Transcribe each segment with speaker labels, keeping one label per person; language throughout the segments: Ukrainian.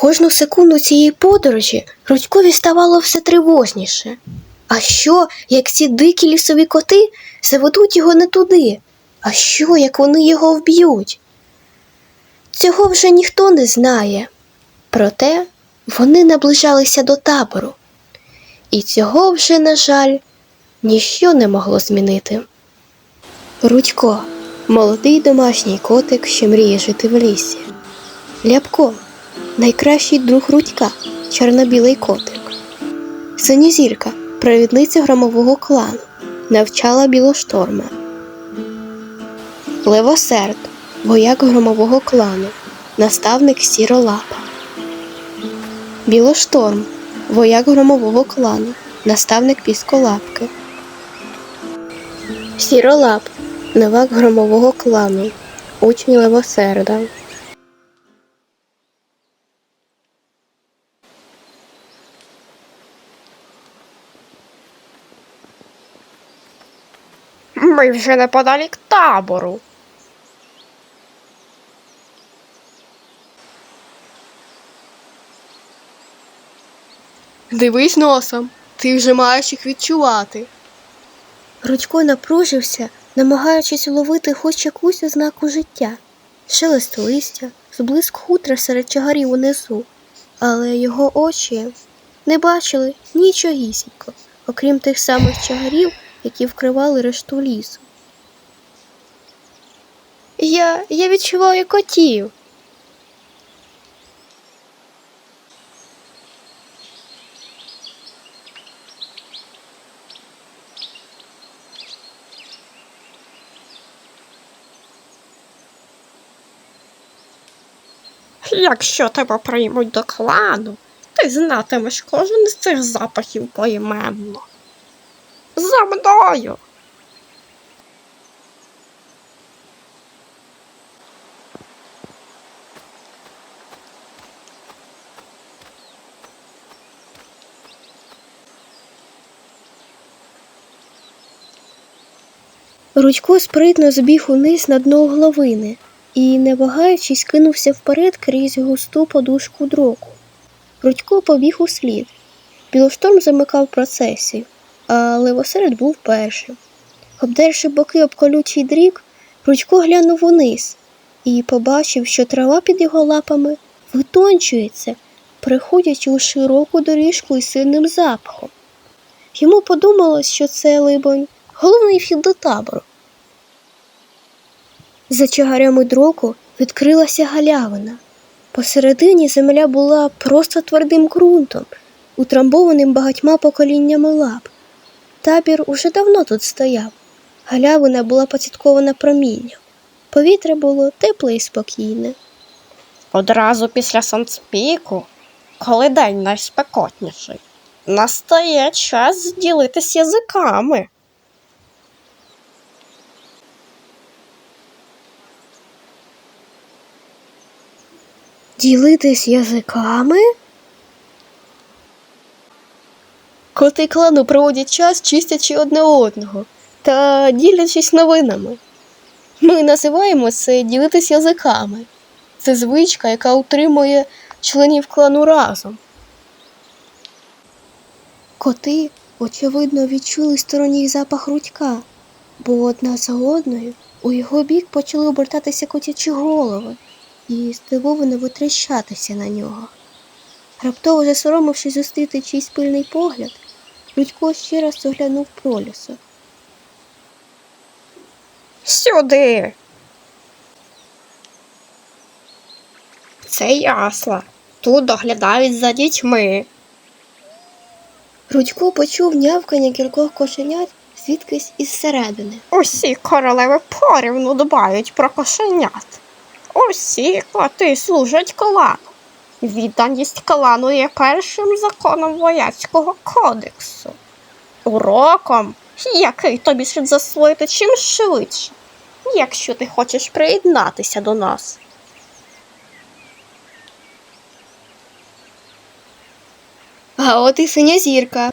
Speaker 1: Кожну секунду цієї подорожі Рудькові ставало все тривожніше. А що, як ці дикі лісові коти заведуть його не туди? А що, як вони його вб'ють? Цього вже ніхто не знає. Проте вони наближалися до табору, і цього вже, на жаль, ніщо не могло змінити. Рудько молодий домашній котик, що мріє жити в лісі. Ляпко найкращий друг Рудька, чорно-білий котик. Синізірка, провідниця громового клану, навчала білошторма. Левосерд, вояк громового клану, наставник сіролапа. Білошторм, вояк громового клану, наставник пісколапки. Сіролап, новак громового клану, учень Левосерда.
Speaker 2: Ми вже неподалік табору.
Speaker 1: Дивись носом, ти вже маєш їх відчувати. Рудько напружився, намагаючись уловити хоч якусь ознаку життя, шелест листя, зблиск хутра серед чагарів унизу, але його очі не бачили нічогісінько, окрім тих самих чагарів, які вкривали решту лісу. Я, я відчуваю котів.
Speaker 2: Якщо тебе приймуть до клану, ти знатимеш кожен з цих запахів поіменно. За мною.
Speaker 1: Рудько спритно збіг униз на дно угловини і, не вагаючись, кинувся вперед крізь густу подушку дроку. Рудько побіг у слід. Білошторм замикав процесію, а левосеред був першим. Обдерши боки об колючий дрік, Рудько глянув униз і побачив, що трава під його лапами витончується, переходячи у широку доріжку із сильним запахом. Йому подумалось, що це, либонь, головний вхід до табору. За чагарями дроку відкрилася галявина. Посередині земля була просто твердим ґрунтом, утрамбованим багатьма поколіннями лап. Табір уже давно тут стояв. Галявина була поціткована промінням. Повітря було тепле і спокійне.
Speaker 2: Одразу після сонцпіку, коли день найспекотніший, настає час ділитись язиками.
Speaker 1: Ділитись язиками? Коти клану проводять час, чистячи одне одного та ділячись новинами. Ми називаємо це ділитись язиками. Це звичка, яка утримує членів клану разом. Коти, очевидно, відчули сторонній запах рудька, бо одна за одною у його бік почали обертатися котячі голови і здивовано витріщатися на нього. Раптово засоромившись зустріти чийсь пильний погляд, Рудько ще раз оглянув пролісок.
Speaker 2: Сюди. Це ясла. Тут доглядають за дітьми.
Speaker 1: Рудько почув нявкання кількох кошенят звідкись із середини.
Speaker 2: Усі королеви порівну дбають про кошенят. Усі коти служать клану. Відданість клану є першим законом вояцького кодексу. Уроком, який тобі слід засвоїти чим швидше, якщо ти хочеш приєднатися до нас.
Speaker 1: А от і синя зірка.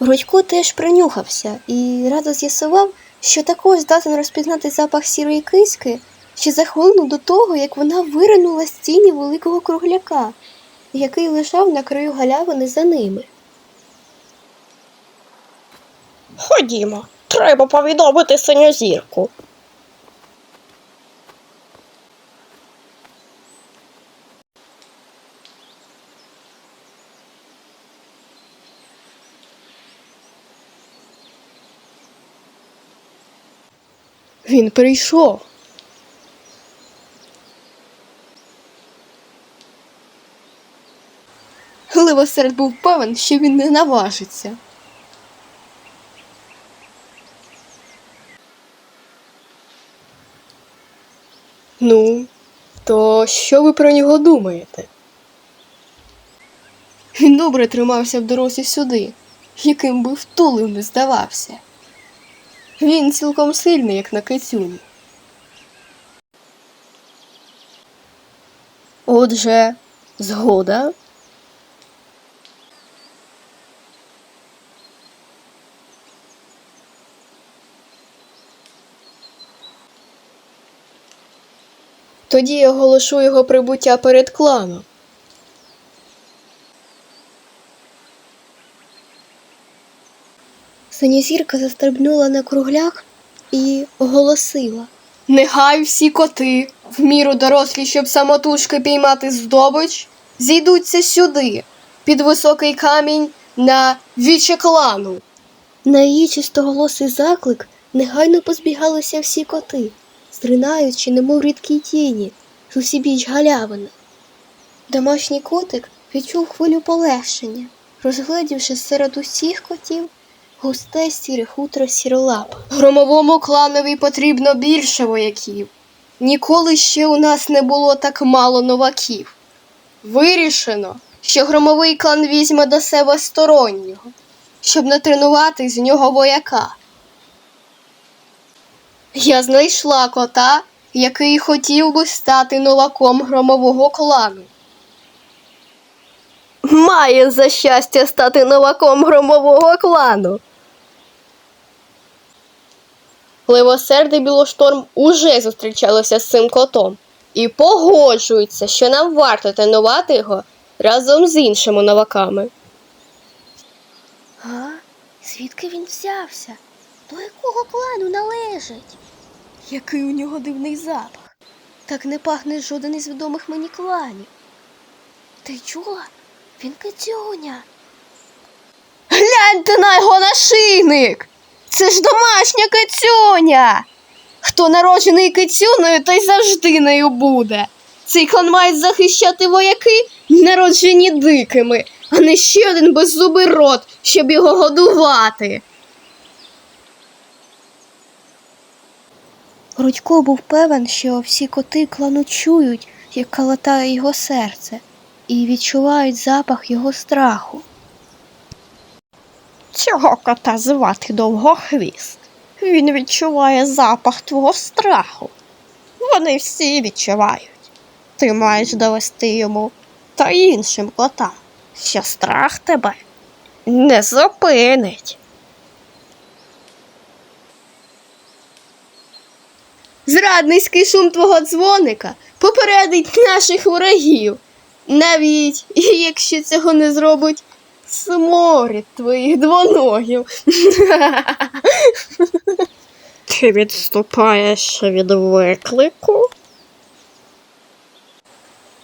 Speaker 1: Рудько теж принюхався і радо з'ясував, що також здатен розпізнати запах сірої киськи ще за хвилину до того, як вона виринула з тіні великого кругляка, який лежав на краю галявини за ними.
Speaker 2: Ходімо, треба повідомити синьозірку.
Speaker 1: Він прийшов. Ливосерд був певен, що він не наважиться. Ну, то що ви про нього думаєте? Він добре тримався в дорозі сюди, яким би втулим не здавався. Він цілком сильний, як на кицюні. Отже, згода. Тоді я оголошу його прибуття перед кланом. Синязірка застрибнула на кругляк і оголосила. Нехай всі коти, в міру дорослі, щоб самотужки піймати здобич, зійдуться сюди, під високий камінь на віче клану. На її чистоголосий заклик негайно позбігалися всі коти, стринаючи, немов рідкі тіні, усібіч галявини. Домашній котик відчув хвилю полегшення, розгледівши серед усіх котів густе сіре хутро сіролап. Громовому кланові потрібно більше вояків. Ніколи ще у нас не було так мало новаків. Вирішено, що громовий клан візьме до себе стороннього, щоб натренувати з нього вояка. Я знайшла кота, який хотів би стати новаком громового клану. Має за щастя стати новаком громового клану. Левосердий Білошторм уже зустрічалося з цим котом і погоджується, що нам варто тренувати його разом з іншими новаками.
Speaker 3: А? Звідки він взявся? До якого клану належить?
Speaker 1: Який у нього дивний запах. Так не пахне жоден із відомих мені кланів.
Speaker 3: Ти чула? Він кицюня.
Speaker 1: Гляньте на його нашийник! Це ж домашня кицюня! Хто народжений кицюною, той завжди нею буде. Цей клан має захищати вояки, народжені дикими, а не ще один беззубий рот, щоб його годувати. Грудько був певен, що всі коти клану чують, як калатає його серце, і відчувають запах його страху.
Speaker 2: Цього кота звати довгохвіст. Він відчуває запах твого страху. Вони всі відчувають. Ти маєш довести йому та іншим котам, що страх тебе не зупинить.
Speaker 1: Зрадницький шум твого дзвоника попередить наших ворогів, навіть якщо цього не зробить сморід твоїх двоногів.
Speaker 2: Ти відступаєш від виклику?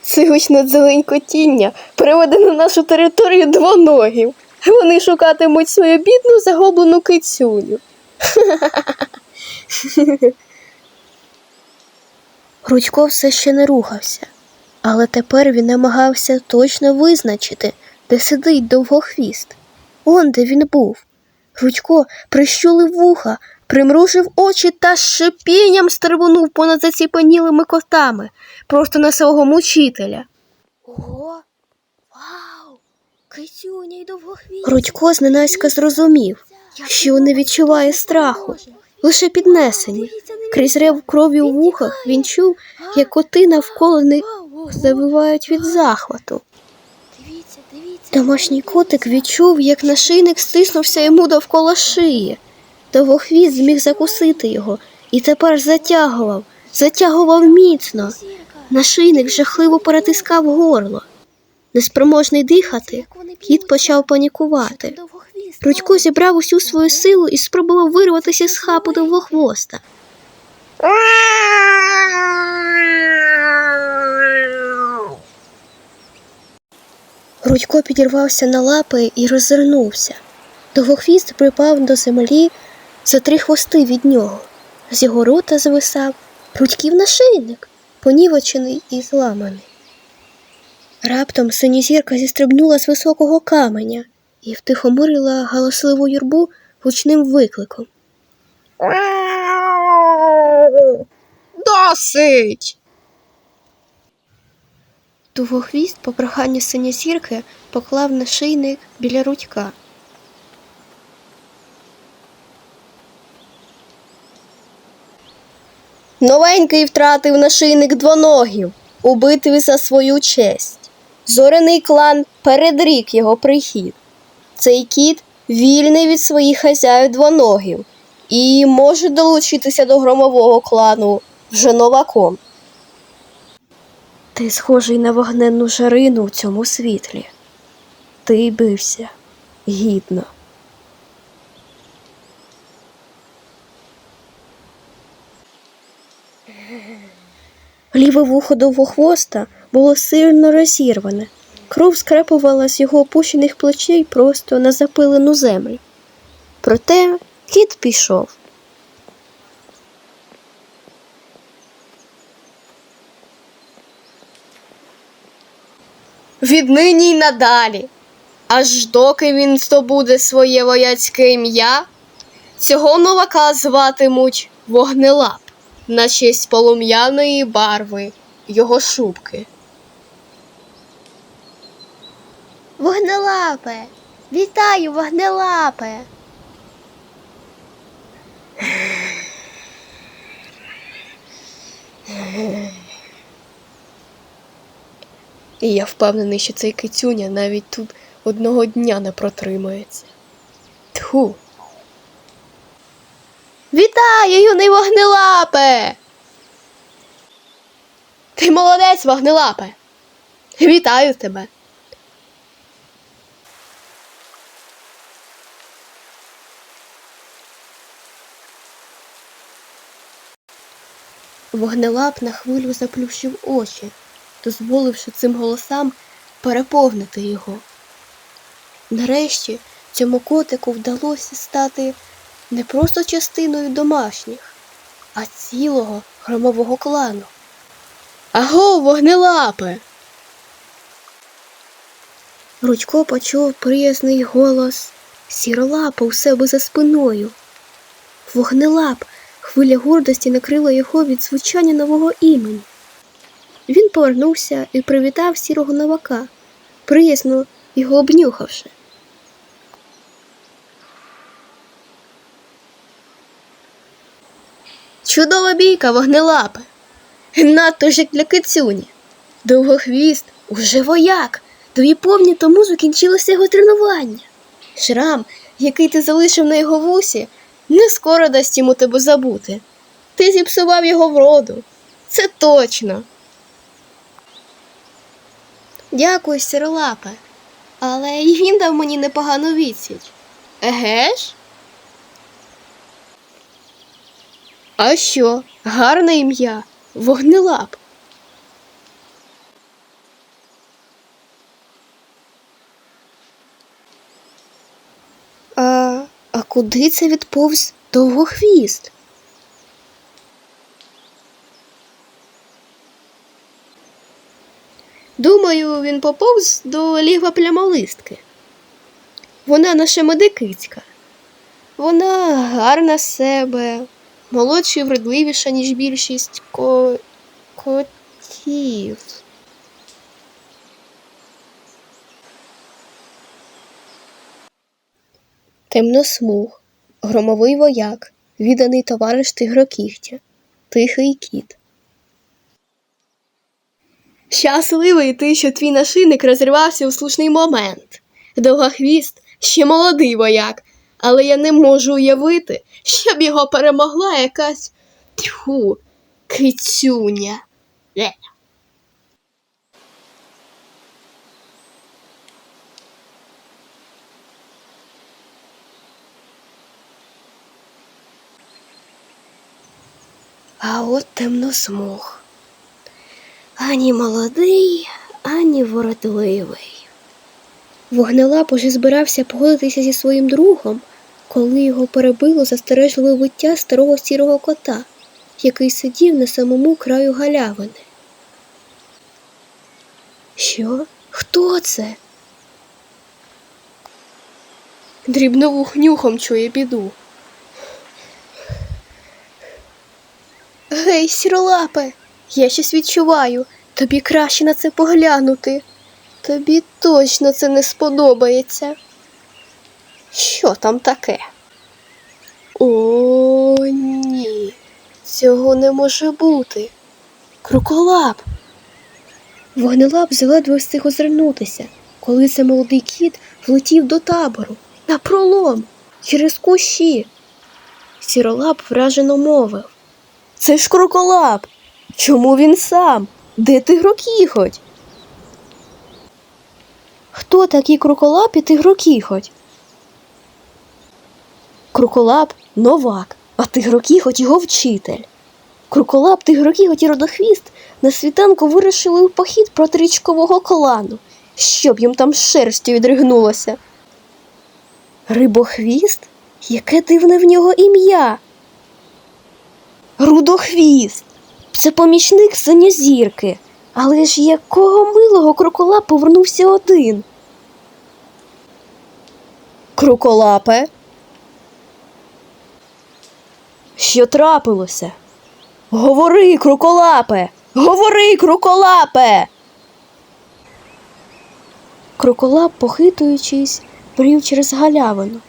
Speaker 1: Це гучне дзеленькотіння приведе на нашу територію двоногів. Вони шукатимуть свою бідну загублену кицюню. Рудько все ще не рухався, але тепер він намагався точно визначити, де сидить довгохвіст. Он де він був. Рудько прищулив вуха, примружив очі та шипінням стрибунув понад заціпанілими котами, просто на свого мучителя.
Speaker 3: Ого! Вау! Кицюня й довгохвіст.
Speaker 1: Рудько зненацька зрозумів, що не відчуває страху, лише піднесені. Крізь рев крові у вухах він чув, як коти навколо них завивають від захвату. Домашній котик відчув, як нашийник стиснувся йому довкола шиї. Довгохвіст зміг закусити його і тепер затягував, затягував міцно. Нашийник жахливо перетискав горло. Неспроможний дихати, кіт почав панікувати. Рудько зібрав усю свою силу і спробував вирватися з хапу довгохвоста. Рудько підірвався на лапи і роззирнувся. Довгохвіст припав до землі за три хвости від нього. З його рота звисав Рудьків нашийник, понівечений і зламаний. Раптом синізірка зістрибнула з високого каменя і втихомирила галасливу юрбу гучним викликом.
Speaker 2: Досить!
Speaker 1: Довгохвіст по проханню синязірки поклав нашийник біля рудька. Новенький втратив нашийник двоногів у битві за свою честь. Зоряний клан передрік його прихід. Цей кіт вільний від своїх хазяїв двоногів і може долучитися до громового клану вже новаком. Ти схожий на вогненну жарину в цьому світлі. Ти бився гідно. Ліве вухо довгохвоста було сильно розірване. Кров скрепувала з його опущених плечей просто на запилену землю. Проте кіт пішов. Віднині й надалі, аж доки він здобуде своє вояцьке ім'я, цього новака зватимуть Вогнелап на честь полум'яної барви його шубки.
Speaker 3: Вогнелапе! Вітаю, вогнелапе!
Speaker 1: І я впевнений, що цей кицюня навіть тут одного дня не протримається. Тху. Вітаю, юний вогнелапе! Ти молодець, вогнелапе! Вітаю тебе! Вогнелап на хвилю заплющив очі, дозволивши цим голосам переповнити його. Нарешті цьому котику вдалося стати не просто частиною домашніх, а цілого громового клану. Аго, вогнелапе! Рудько почув приязний голос сіролапа у себе за спиною. Вогнелап, хвиля гордості накрила його від звучання нового імені. Він повернувся і привітав сірого новака, приязно його обнюхавши. Чудова бійка, вогнелапе. Надто ж як для кицюні. Довгохвіст уже вояк. Дві повні тому закінчилося його тренування. Шрам, який ти залишив на його вусі, не скоро дасть йому тебе забути. Ти зіпсував його вроду. Це точно. Дякую, сіролапе. Але й він дав мені непогану відсіч. Еге ж? А що? Гарне ім'я. Вогнелап. А, а куди це відповз довгохвіст? Думаю, він поповз до лігва плямолистки. Вона наша медикицька. Вона гарна себе, молодша і вродливіша, ніж більшість ко... котів. Темносмуг, громовий вояк, відданий товариш тигрокігтя, тихий кіт. Щасливий ти, що твій нашийник розірвався у слушний момент. Довгохвіст ще молодий вояк, але я не можу уявити, щоб його перемогла якась тьху, Кицюня.
Speaker 2: Е.
Speaker 1: А от темно темносмуг. Ані молодий, ані воротливий. Вогнелап уже збирався погодитися зі своїм другом, коли його перебило застережливе виття старого сірого кота, який сидів на самому краю галявини. Що? Хто це? Дрібновух нюхом чує біду. Гей, сіролапе, я щось відчуваю. Тобі краще на це поглянути. Тобі точно це не сподобається. Що там таке? О, ні, цього не може бути. Круколап. Вогнелап заледве встиг озирнутися, коли це молодий кіт влетів до табору на пролом через кущі. Сіролап вражено мовив. Це ж кроколап. Чому він сам? Де тигрокіхоть? Хто такий кроколап і тигрокіхоть? Кроколап новак, а тигрокіхоть його вчитель. Кроколап, тигрокіхоть і родохвіст на світанку вирішили в похід проти річкового клану, щоб їм там шерстю відригнулося. Рибохвіст? Яке дивне в нього ім'я. Рудохвіст. Це помічник синьозірки. Але ж якого милого кроколап повернувся один. Кроколапе. Що трапилося? Говори, кроколапе! Говори, кроколапе! Кроколап, похитуючись, брів через галявину.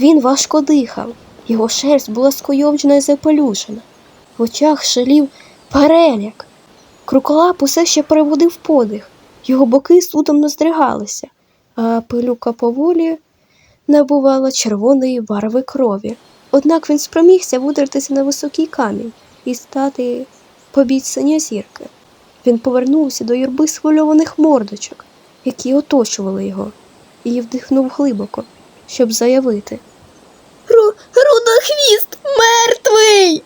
Speaker 1: Він важко дихав, його шерсть була скойовджена і запелюшена. В очах шалів переляк. Кроколап усе ще переводив подих, його боки судомно здригалися, а пилюка поволі набувала червоної барви крові. Однак він спромігся видертися на високий камінь і стати побіч синьозірки. Він повернувся до юрби схвильованих мордочок, які оточували його, і вдихнув глибоко, щоб заявити. Ру Рудохвіст мертвий!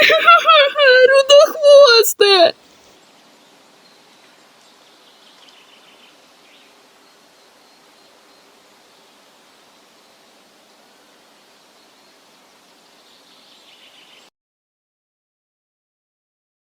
Speaker 1: Рудохвосте!